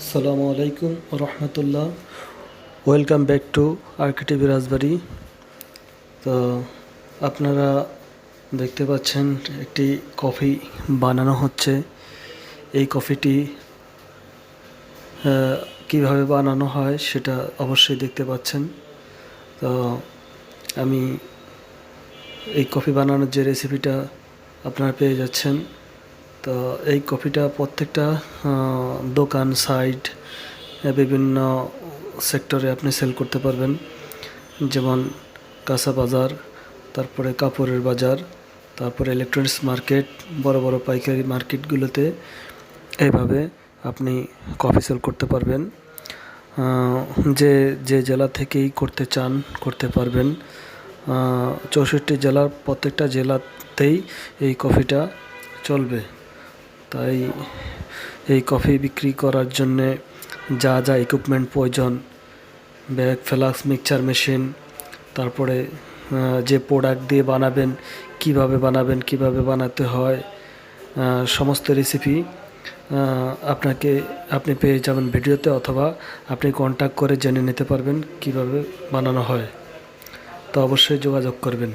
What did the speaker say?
আসসালামু আলাইকুম রহমতুল্লাহ। Welcome back to RK TV Rajbari তো আপনারা দেখতে পাচ্ছেন একটি কফি বানানো হচ্ছে। এই কফিটি কীভাবে বানানো হয় সেটা অবশ্যই দেখতে পাচ্ছেন। তো আমি এই কফি বানানোর যে রেসিপিটা আপনারা পেয়ে যাচ্ছেন তো এই কফিটা প্রত্যেকটা দোকান সাইট বিভিন্ন সেক্টরে আপনি সেল করতে পারবেন। যেমন কাঁচা বাজার, তারপরে কাপড়ের বাজার, তারপরে ইলেকট্রনিক্স মার্কেট বড় বড় পাইকারি মার্কেটগুলোতে এইভাবে আপনি কফি সেল করতে পারবেন। যে যে জেলা থেকেই করতে চান, করতে পারবেন। চৌষট্টি জেলার প্রত্যেকটা জেলাতেই এই কফিটা চলবে। তাই এই কফি বিক্রি করার জন্যে যা যা ইকুইপমেন্ট প্রয়োজন ব্যাগ ফ্লাক্স মিক্সচার মেশিন তারপরে যে প্রোডাক্ট দিয়ে বানাবেন, কীভাবে বানাবেন, কীভাবে বানাতে হয় সমস্ত রেসিপি আপনাকে, আপনি পেয়ে যাবেন ভিডিওতে অথবা আপনি কন্ট্যাক্ট করে জেনে নিতে পারবেন কীভাবে বানানো হয়। তো অবশ্যই যোগাযোগ করবেন।